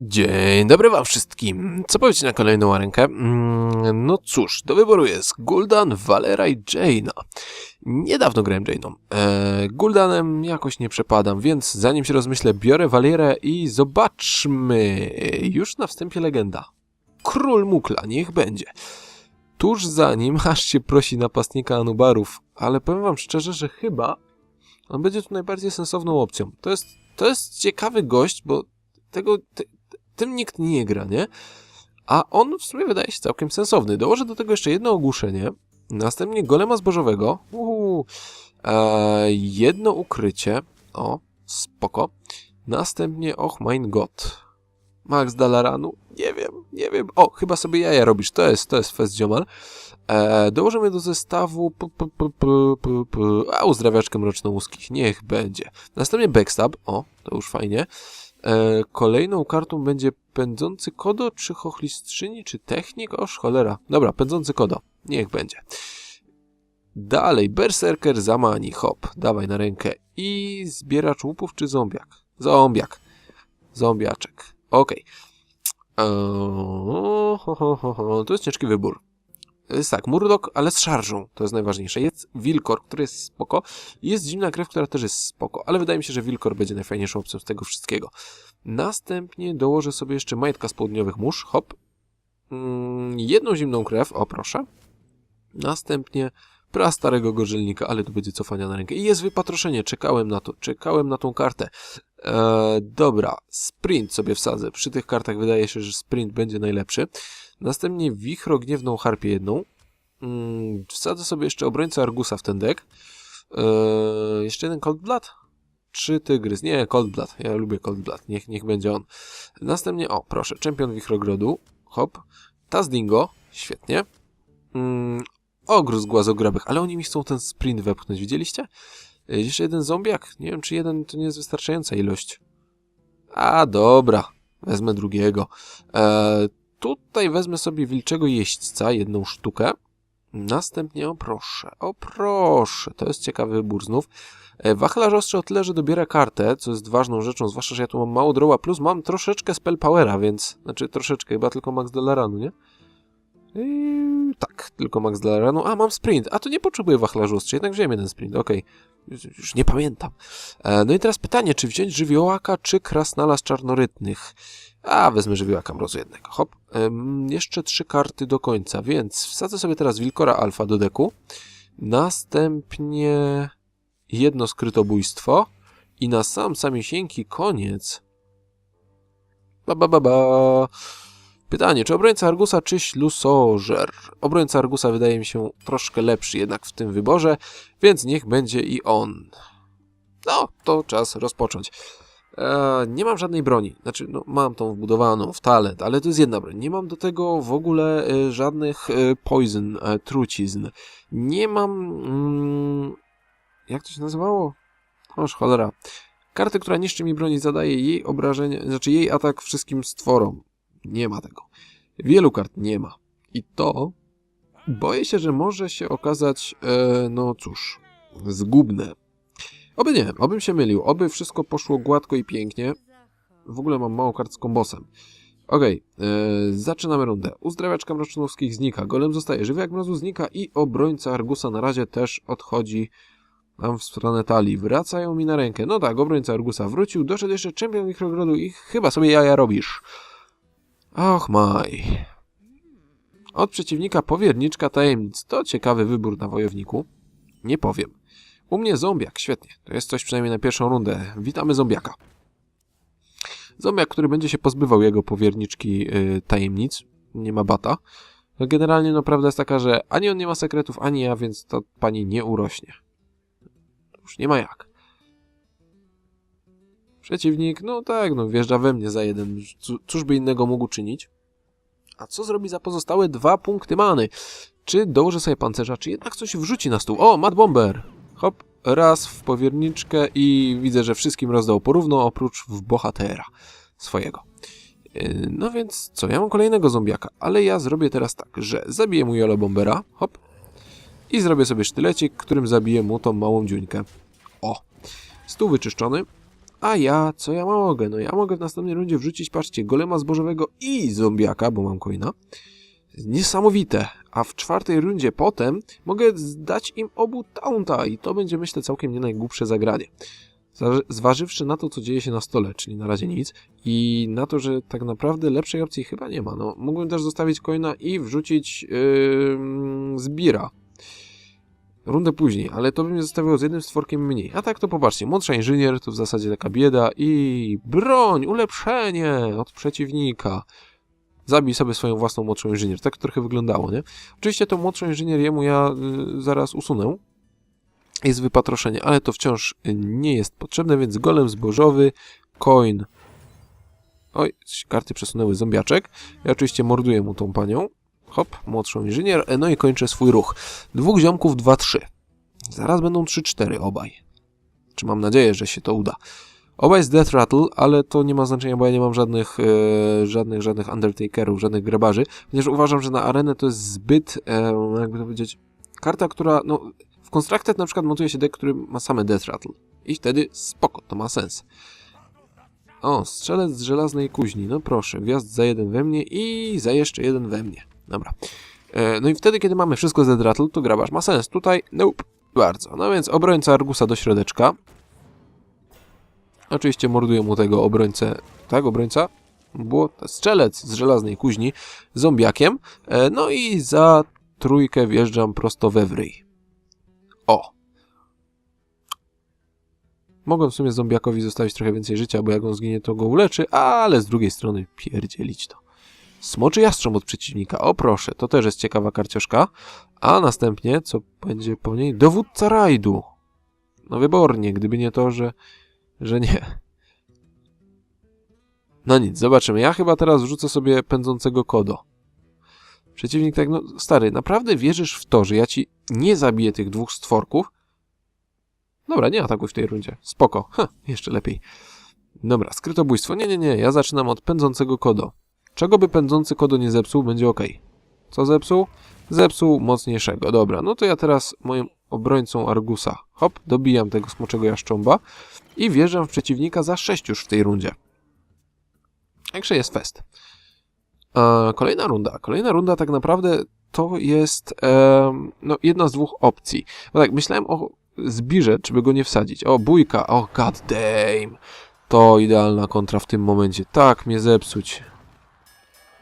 Dzień dobry wam wszystkim. Co powiecie na kolejną rękę? Mm, No cóż, do wyboru jest Guldan, Valera i Jaina. Niedawno grałem Jainą. E, Guldanem jakoś nie przepadam, więc zanim się rozmyślę, biorę Valerę i zobaczmy. Już na wstępie legenda. Król Mukla, niech będzie. Tuż za nim aż się prosi napastnika Anubarów, ale powiem wam szczerze, że chyba on będzie tu najbardziej sensowną opcją. To jest, to jest ciekawy gość, bo tego, te, tym nikt nie gra, nie? A on w sumie wydaje się całkiem sensowny. Dołożę do tego jeszcze jedno ogłuszenie, następnie golema zbożowego, uhu, e, jedno ukrycie, o, spoko, następnie, och mein Gott, Max Dalaranu, nie wiem, nie wiem, o, chyba sobie jaja robisz, to jest, to jest fest ziomal. E, dołożymy do zestawu, p, p, p, p, p, p, a uzdrawiaczkę mrocznołuskich, niech będzie. Następnie backstab, o, to już fajnie. E, kolejną kartą będzie pędzący kodo, czy chochlistrzyni, czy technik? Oż cholera. Dobra, pędzący kodo. Niech będzie. Dalej, berserker zamani, hop, dawaj na rękę. I zbieracz łupów, czy zombiak? Zombiak. Zombiaczek. Okej. Eee, ho, ho. To jest ciężki wybór. Jest tak, Murdoch, ale z szarżą, to jest najważniejsze. Jest Wilkor, który jest spoko. Jest Zimna Krew, która też jest spoko, ale wydaje mi się, że Wilkor będzie najfajniejszą opcją z tego wszystkiego. Następnie dołożę sobie jeszcze Majtka z Południowych Mórz, hop. Mm, jedną Zimną Krew, o proszę. Następnie pra starego Gorzelnika, ale tu będzie cofania na rękę. I jest wypatroszenie, czekałem na to, czekałem na tą kartę. Eee, dobra, sprint sobie wsadzę. Przy tych kartach wydaje się, że sprint będzie najlepszy. Następnie wichro gniewną harpię jedną. Mm, wsadzę sobie jeszcze obrońcę Argusa w ten deck. Eee, jeszcze jeden Cold Blood? Czy Tygrys? Nie, Cold Blood. Ja lubię Cold Blood. Niech, niech będzie on. Następnie, o, proszę, czempion Wichrogrodu. Hop. Tazdingo. Świetnie. Mm, ogród z głazograbych, ale oni mi chcą ten sprint wepchnąć. Widzieliście? Eee, Jeszcze jeden zombiak. Nie wiem, czy jeden to nie jest wystarczająca ilość. A, dobra. Wezmę drugiego. Eee, Tutaj wezmę sobie wilczego jeźdźca, jedną sztukę. Następnie, o proszę, o proszę, to jest ciekawy wybór znów. E, Wachlarz ostrzy o tyle, że dobiera kartę, co jest ważną rzeczą, zwłaszcza, że ja tu mam mało droła, plus mam troszeczkę spell powera, więc, znaczy troszeczkę, chyba tylko max Delaranu, nie? Yy, tak, tylko max Delaranu. A, mam sprint, a to nie potrzebuję wachlarzu ostrzy, jednak wziąłem jeden sprint, okej. Już, już nie pamiętam. E, no i teraz pytanie, czy wziąć żywiołaka, czy krasnala z czarnorytnych? A, wezmę żywiołaka mrozu jednego. Hop. Ym, jeszcze trzy karty do końca, więc wsadzę sobie teraz Wilkora Alfa do deku. Następnie jedno skrytobójstwo. I na sam samiesieńki koniec. Ba, ba, ba, ba. Pytanie, czy obrońca Argusa, czy ślusożer? Obrońca Argusa wydaje mi się troszkę lepszy jednak w tym wyborze, więc niech będzie i on. No, to czas rozpocząć. E, nie mam żadnej broni. Znaczy, no, mam tą wbudowaną w talent, ale to jest jedna broń. Nie mam do tego w ogóle e, żadnych e, poison, e, trucizn. Nie mam... Mm, jak to się nazywało? Oż cholera. Karty, która niszczy mi broni, zadaje jej obrażenia, znaczy jej atak wszystkim stworom. Nie ma tego. Wielu kart nie ma. I to boję się, że może się okazać, e, no cóż, zgubne. Oby nie, obym się mylił, oby wszystko poszło gładko i pięknie. W ogóle mam mało kart z kombosem. Okej, okay, zaczynamy rundę. Uzdrawiaczka mrocznowskich znika, golem zostaje żywy jak mrozu znika i obrońca Argusa na razie też odchodzi nam w stronę talii. Wracają mi na rękę. No tak, obrońca Argusa wrócił, doszedł jeszcze czempion Michrogrodu i chyba sobie jaja robisz. Och maj. Od przeciwnika powierniczka tajemnic. To ciekawy wybór na wojowniku. Nie powiem. U mnie zombiak, świetnie. To jest coś przynajmniej na pierwszą rundę. Witamy zombiaka. Zombiak, który będzie się pozbywał jego powierniczki yy, tajemnic. Nie ma bata. No generalnie no prawda jest taka, że ani on nie ma sekretów, ani ja, więc to pani nie urośnie. Już nie ma jak. Przeciwnik, no tak, no wjeżdża we mnie za jeden. Có- Cóż by innego mógł czynić? A co zrobi za pozostałe dwa punkty many? Czy dołoży sobie pancerza, czy jednak coś wrzuci na stół? O, Mad Bomber! Hop, raz w powierniczkę i widzę, że wszystkim rozdał porówno, oprócz w bohatera swojego. Yy, No więc co, ja mam kolejnego zombiaka, ale ja zrobię teraz tak, że zabiję mu Yellow Bombera, hop, i zrobię sobie sztylecik, którym zabiję mu tą małą dziuńkę. O, stół wyczyszczony, A ja, co ja mogę? No ja mogę w następnej rundzie wrzucić, patrzcie, golema zbożowego i zombiaka, bo mam coina. Niesamowite. A w czwartej rundzie potem mogę dać im obu taunta i to będzie, myślę, całkiem nie najgłupsze zagranie. Zwa- Zważywszy na to, co dzieje się na stole, czyli na razie nic, i na to, że tak naprawdę lepszej opcji chyba nie ma. No, mógłbym też zostawić coina i wrzucić yy, zbira. Rundę później, ale to by mnie zostawiło z jednym stworkiem mniej. A tak to popatrzcie, młodsza inżynier to w zasadzie taka bieda i broń, ulepszenie od przeciwnika. Zabij sobie swoją własną młodszą inżynier. Tak trochę wyglądało, nie? Oczywiście tą młodszą inżynier jemu ja y, zaraz usunę. Jest wypatroszenie, ale to wciąż nie jest potrzebne, więc golem zbożowy, coin. Oj, karty przesunęły zombiaczek. Ja oczywiście morduję mu tą panią. Hop, młodszą inżynier. E, No i kończę swój ruch. Dwóch ziomków, dwa, trzy. Zaraz będą trzy, cztery obaj. Czy mam nadzieję, że się to uda. Obaj z Death Rattle, ale to nie ma znaczenia, bo ja nie mam żadnych, e, żadnych, żadnych Undertakerów, żadnych grabarzy, ponieważ uważam, że na arenę to jest zbyt, e, jakby to powiedzieć, karta, która, no, w Constructed na przykład montuje się deck, który ma same Death Rattle. I wtedy spoko, to ma sens. O, strzelec z żelaznej kuźni, no proszę, gwiazd za jeden we mnie i za jeszcze jeden we mnie. Dobra. E, no i wtedy, kiedy mamy wszystko z Death Rattle, to grabarz ma sens. Tutaj, nope, bardzo. No więc obrońca Argusa do środeczka. Oczywiście morduję mu tego obrońcę, tak, obrońca? Było strzelec z żelaznej kuźni, zombiakiem. E, no i za trójkę wjeżdżam prosto we wryj. O! Mogłem w sumie zombiakowi zostawić trochę więcej życia, bo jak on zginie, to go uleczy, ale z drugiej strony pierdzielić to. Smoczy jastrząb od przeciwnika. O proszę, to też jest ciekawa karcioszka. A następnie, co będzie po niej? Dowódca rajdu. No wybornie, gdyby nie to, że że nie. No nic, zobaczymy. Ja chyba teraz wrzucę sobie pędzącego kodo. Przeciwnik tak, no stary, naprawdę wierzysz w to, że ja ci nie zabiję tych dwóch stworków? Dobra, nie atakuj w tej rundzie. Spoko. Ha, jeszcze lepiej. Dobra, skrytobójstwo. Nie, nie, nie. Ja zaczynam od pędzącego kodo. Czego by pędzący kodo nie zepsuł, będzie ok. Co zepsuł? Zepsuł mocniejszego. Dobra, no to ja teraz moim obrońcą Argusa. Hop, dobijam tego smoczego jaszcząba i wjeżdżam w przeciwnika za 6 już w tej rundzie. Także jest fest. E, kolejna runda. Kolejna runda tak naprawdę to jest e, no, jedna z dwóch opcji. Bo tak, myślałem o zbirze, czy by go nie wsadzić. O, bójka. O, god damn. To idealna kontra w tym momencie. Tak, mnie zepsuć.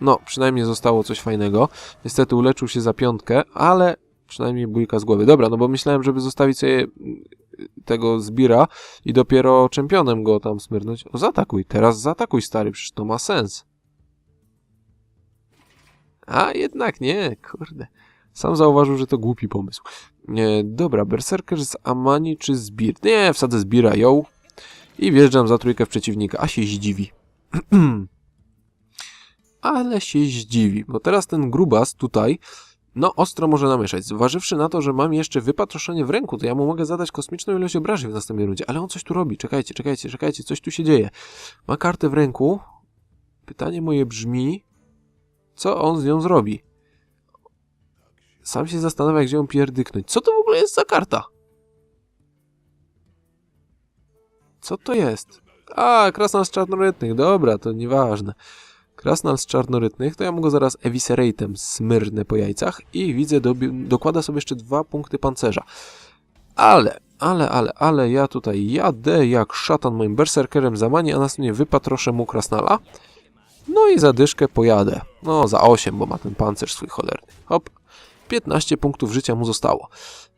No, przynajmniej zostało coś fajnego. Niestety uleczył się za piątkę, ale przynajmniej bójka z głowy. Dobra, no bo myślałem, żeby zostawić sobie tego zbira i dopiero czempionem go tam smyrnąć. O, zaatakuj, teraz zaatakuj stary, przecież to ma sens. A jednak nie, kurde. Sam zauważył, że to głupi pomysł. Dobra, berserker z Amani czy zbir? Nie, wsadzę zbira, ją. I wjeżdżam za trójkę w przeciwnika, a się zdziwi. Ale się zdziwi, bo teraz ten grubas tutaj no, ostro może namieszać. Zważywszy na to, że mam jeszcze wypatroszenie w ręku, to ja mu mogę zadać kosmiczną ilość obrażeń w następnej rundzie. Ale on coś tu robi. Czekajcie, czekajcie, czekajcie, coś tu się dzieje. Ma kartę w ręku. Pytanie moje brzmi, co on z nią zrobi? Sam się zastanawia, gdzie ją pierdyknąć. Co to w ogóle jest za karta? Co to jest? A, krasnal z czarnorytnych. Dobra, to nieważne. Krasnal z czarnorytnych, to ja mu go zaraz evisceratem smyrnę po jajcach i widzę, dokłada sobie jeszcze dwa punkty pancerza. Ale, ale, ale, ale ja tutaj jadę jak szatan moim berserkerem za mani, a następnie wypatroszę mu krasnala. No i za dyszkę pojadę. No, za 8, bo ma ten pancerz swój cholerny. Hop. 15 punktów życia mu zostało.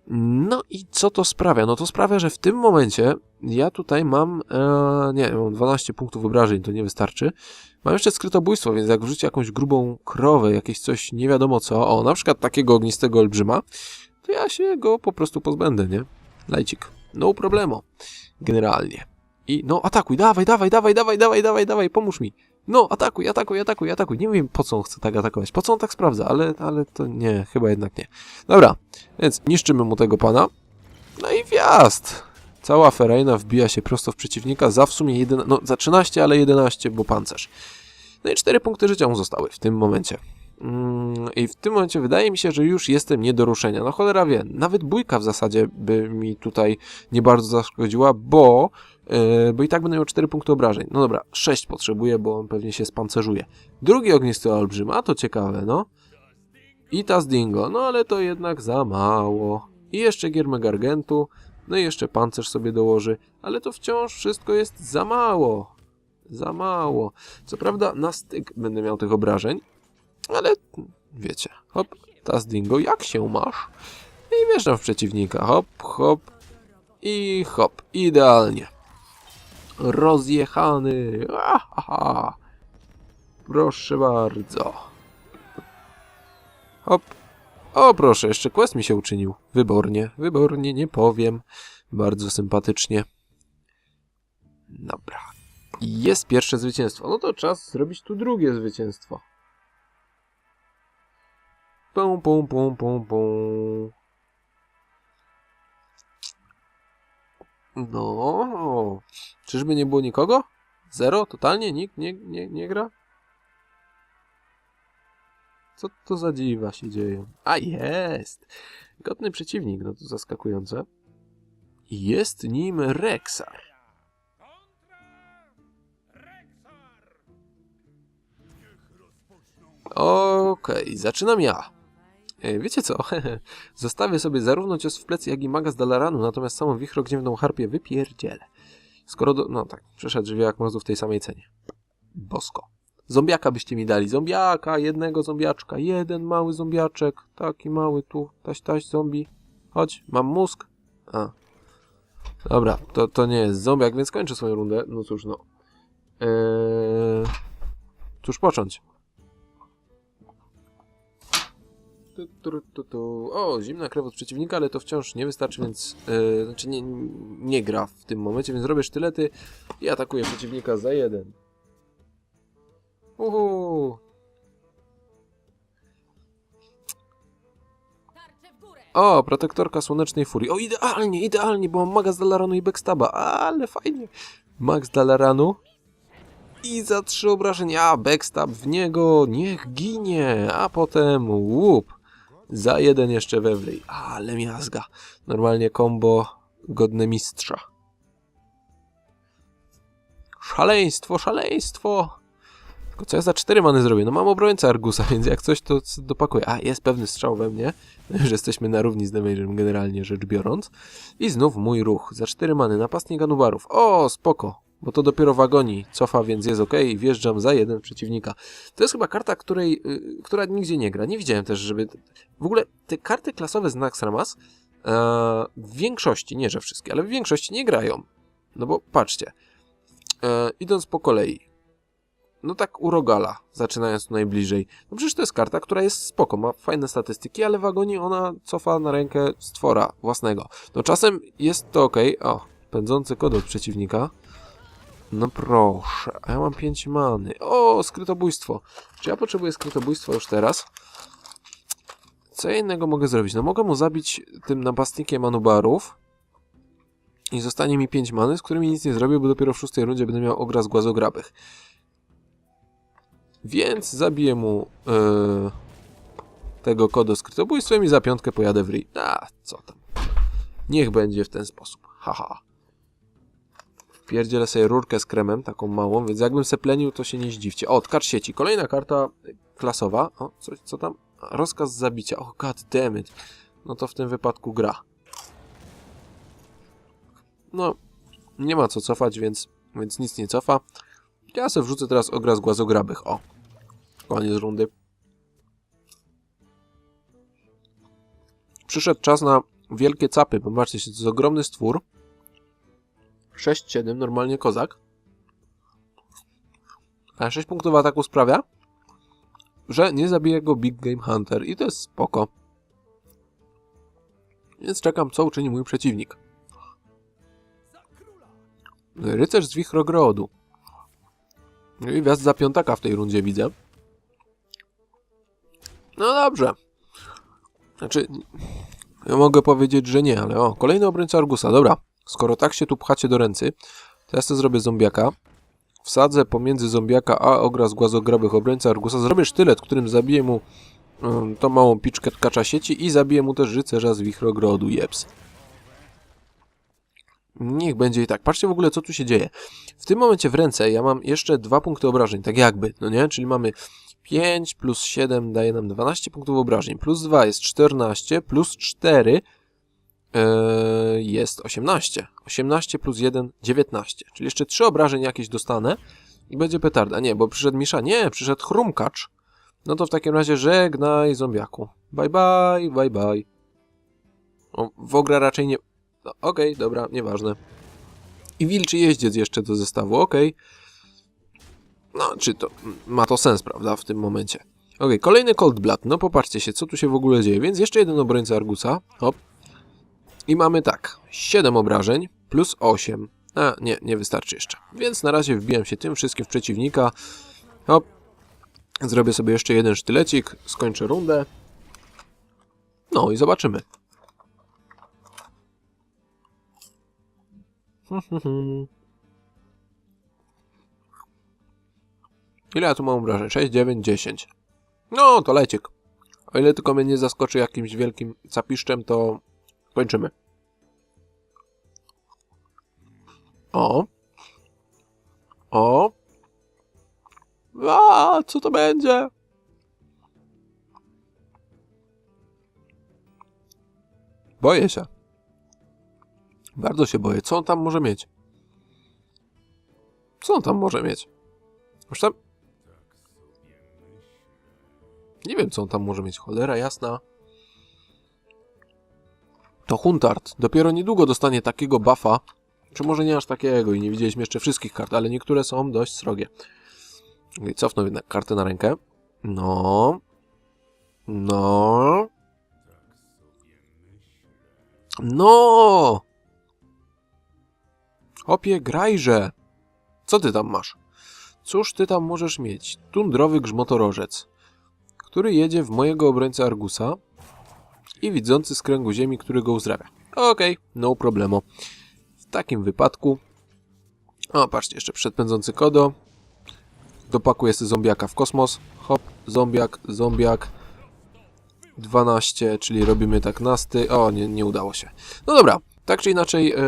No i co to sprawia? No to sprawia, że w tym momencie ja tutaj mam, e, nie, mam 12 punktów obrażeń, to nie wystarczy. Mam jeszcze skrytobójstwo, więc jak wrzucić jakąś grubą krowę, jakieś coś nie wiadomo co, o, na przykład takiego ognistego olbrzyma, to ja się go po prostu pozbędę, nie? Lajcik. No problemo. Generalnie. I no atakuj, dawaj, dawaj, dawaj, dawaj, dawaj, dawaj, dawaj, pomóż mi. No, atakuj, atakuj, atakuj, atakuj. Nie wiem, po co on chce tak atakować, po co on tak sprawdza, ale, ale to nie, chyba jednak nie. Dobra, więc niszczymy mu tego pana. No i wjazd. Cała ferajna wbija się prosto w przeciwnika za w sumie 11, no za 13, ale 11, bo pancerz. No i 4 punkty życia mu zostały w tym momencie. Mm, I w tym momencie wydaje mi się, że już jestem nie do ruszenia. No cholera wie, nawet bójka w zasadzie by mi tutaj nie bardzo zaszkodziła, bo, bo i tak będę miał 4 punkty obrażeń. No dobra, 6 potrzebuję, bo on pewnie się spancerzuje. Drugi ognisty olbrzym, a to ciekawe, no. I ta z dingo, no ale to jednak za mało. I jeszcze giermę gargentu, no i jeszcze pancerz sobie dołoży, ale to wciąż wszystko jest za mało. Za mało. Co prawda na styk będę miał tych obrażeń, ale wiecie, hop, tas dingo, jak się masz? I wjeżdżam w przeciwnika, hop, hop i hop, idealnie. Rozjechany, Ahaha. Proszę bardzo. Hop. O, proszę, jeszcze quest mi się uczynił. Wybornie, wybornie, nie powiem. Bardzo sympatycznie. Dobra. Jest pierwsze zwycięstwo. No to czas zrobić tu drugie zwycięstwo. Pum, pum, pum, pum, pum. No. Czyżby nie było nikogo? Zero? Totalnie? Nikt nie, nie, nie gra? Co to za dziwa się dzieje? A jest! Godny przeciwnik, no to zaskakujące. Jest nim Rexar. Okej, zaczynam ja. E, Wiecie co? Zostawię sobie zarówno cios w plecy, jak i maga z Dalaranu, natomiast samą wichrogniewną harpię wypierdzielę. Skoro do... No tak, przeszedł żywiołak mrozu w tej samej cenie. Bosko. Zombiaka byście mi dali. Zombiaka, jednego zombiaczka. Jeden mały zombiaczek. Taki mały tu. Taś, taś, zombie. Chodź, mam mózg. A. Dobra, to, to nie jest zombiak, więc kończę swoją rundę. No cóż, no. Eee... Cóż począć? Tu, tu, tu, tu. O, zimna krew od przeciwnika, ale to wciąż nie wystarczy, więc... Yy, znaczy nie, nie gra w tym momencie, więc robię sztylety i atakuję przeciwnika za jeden. Uhu. O, protektorka słonecznej furii. O, idealnie, idealnie, bo mam maga z Dalaranu i Backstaba. Ale fajnie. Max Dalaranu. I za trzy obrażenia. Backstab w niego. Niech ginie. A potem łup. Za jeden jeszcze wewlej. Ale miazga. Normalnie combo godne mistrza. Szaleństwo, szaleństwo. Tylko co ja za cztery many zrobię? No mam obrońcę Argusa, więc jak coś to dopakuję. A, jest pewny strzał we mnie. Już jesteśmy na równi z damage'em generalnie rzecz biorąc. I znów mój ruch. Za cztery many. Napastnik Anubarów. O, spoko. Bo to dopiero w agonii cofa, więc jest ok. Wjeżdżam za jeden przeciwnika. To jest chyba karta, której, y, która nigdzie nie gra. Nie widziałem też, żeby... W ogóle te karty klasowe z Naxxramas e, w większości, nie że wszystkie, ale w większości nie grają. No bo patrzcie. E, idąc po kolei. No tak u Rogala, zaczynając tu najbliżej. No przecież to jest karta, która jest spoko, ma fajne statystyki, ale w agonii ona cofa na rękę stwora własnego. No czasem jest to ok. O, pędzący kod od przeciwnika. No proszę, a ja mam 5 many. O, skrytobójstwo. Czy ja potrzebuję skrytobójstwa już teraz? Co innego mogę zrobić? No mogę mu zabić tym napastnikiem Anubarów i zostanie mi 5 many, z którymi nic nie zrobię, bo dopiero w szóstej rundzie będę miał ograz głazograbych. Więc zabiję mu yy, tego kodo skrytobójstwem i za piątkę pojadę w ryj. A, co tam. Niech będzie w ten sposób. Haha. Wpierdzielę sobie rurkę z kremem, taką małą, więc jakbym se plenił, to się nie zdziwcie. O, tkacz sieci. Kolejna karta klasowa. O, coś, co tam? Rozkaz zabicia. O, god damn it. No to w tym wypadku gra. No, nie ma co cofać, więc, więc nic nie cofa. Ja sobie wrzucę teraz ograz głazograbych. O, koniec rundy. Przyszedł czas na wielkie capy. Popatrzcie to jest ogromny stwór. 6-7, normalnie kozak. A 6 punktów ataku sprawia, że nie zabije go Big Game Hunter. I to jest spoko. Więc czekam, co uczyni mój przeciwnik. Rycerz z Wichrogrodu. No i wjazd za piątaka w tej rundzie widzę. No dobrze. Znaczy, ja mogę powiedzieć, że nie, ale o, kolejny obrońca Argusa. Dobra, skoro tak się tu pchacie do ręcy, to ja sobie zrobię zombiaka. wsadzę pomiędzy zombiaka a ograz głazograbych obrońca Argusa, zrobię sztylet, którym zabiję mu ym, tą małą piczkę tkacza sieci i zabiję mu też rycerza z wichrogrodu, jeps. Niech będzie i tak. Patrzcie w ogóle, co tu się dzieje. W tym momencie w ręce ja mam jeszcze dwa punkty obrażeń, tak jakby, no nie? Czyli mamy 5 plus 7 daje nam 12 punktów obrażeń, plus 2 jest 14, plus 4 e, jest 18. 18 plus 1, 19. Czyli jeszcze 3 obrażeń jakieś dostanę i będzie petarda. Nie, bo przyszedł Misza. Nie, przyszedł Chrumkacz. No to w takim razie żegnaj zombiaku. Bye bye, bye bye. O, Wogra raczej nie... No, okej, dobra, nieważne. I wilczy jeździec jeszcze do zestawu, okej. No, czy to ma to sens, prawda, w tym momencie. Okej, kolejny Cold Blood. No popatrzcie się, co tu się w ogóle dzieje. Więc jeszcze jeden obrońca Argusa. Hop. I mamy tak, 7 obrażeń plus 8. A, nie, nie wystarczy jeszcze. Więc na razie wbijam się tym wszystkim w przeciwnika. Hop. Zrobię sobie jeszcze jeden sztylecik, skończę rundę. No i zobaczymy. Ile ja tu mam obrażeń? 6, 9, 10. No, to leciek. O ile tylko mnie nie zaskoczy jakimś wielkim capiszczem, to kończymy. O. O. A, co to będzie? Boję się. Bardzo się boję. Co on tam może mieć? Co on tam może mieć? Już tam... Nie wiem, co on tam może mieć. Cholera jasna. To Huntard. Dopiero niedługo dostanie takiego buffa. Czy może nie aż takiego i nie widzieliśmy jeszcze wszystkich kart, ale niektóre są dość srogie. Okay, cofnę jednak kartę na rękę. No. No. No! Opie, grajże! Co ty tam masz? Cóż ty tam możesz mieć? Tundrowy grzmotorożec, który jedzie w mojego obrońcę Argusa i widzący z kręgu ziemi, który go uzdrawia. Okej, okay, no problemo. W takim wypadku... O, patrzcie, jeszcze przedpędzący kodo. Dopakuję sobie zombiaka w kosmos. Hop, zombiak, zombiak. 12, czyli robimy tak nasty. O, nie, nie udało się. No dobra, tak czy inaczej, e,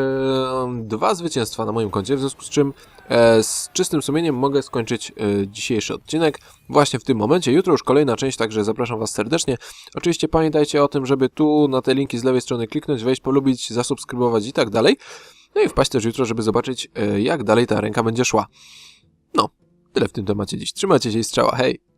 dwa zwycięstwa na moim koncie, w związku z czym z czystym sumieniem mogę skończyć e, dzisiejszy odcinek właśnie w tym momencie. Jutro już kolejna część, także zapraszam Was serdecznie. Oczywiście pamiętajcie o tym, żeby tu na te linki z lewej strony kliknąć, wejść, polubić, zasubskrybować i tak dalej. No i wpaść też jutro, żeby zobaczyć, e, jak dalej ta ręka będzie szła. No, tyle w tym temacie dziś. Trzymajcie się i strzała, hej!